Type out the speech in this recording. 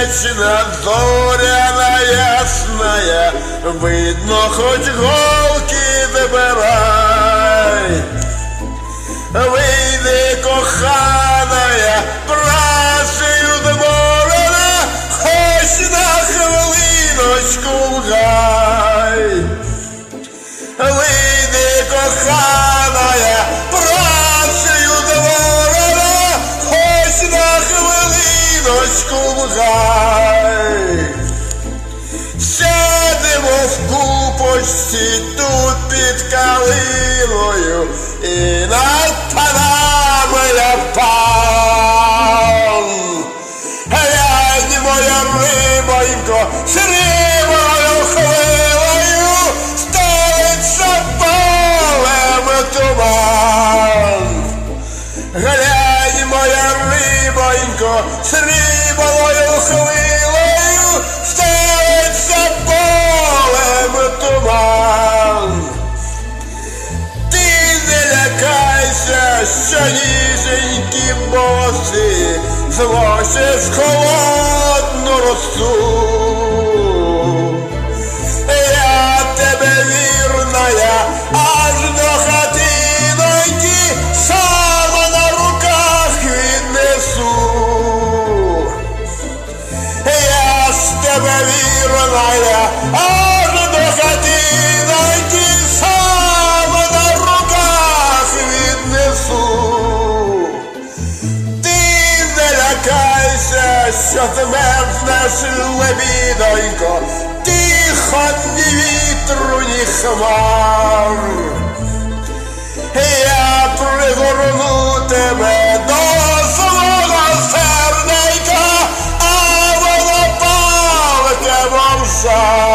Вечно зоряна ясная, видно, хоч голки вибирай. Вийди, коханая, працею домовина, хоч на хвилиночку в гай. Вийди, коханая, хвилиночку в гай. Сядемо в купочці тут під калиною і над панами я пан. Глянь, моя рибонько, моя рибонько, з рибою хвилею стелиться полем туман. Ти не лякайся, що ніженькі боси злочиш холодну росу. Тебе вірная, аж до хатиноньки сама на руках віднесу. Ти не лякайся, що ти мерзнеш, лебідонько, тихо ні вітру, side.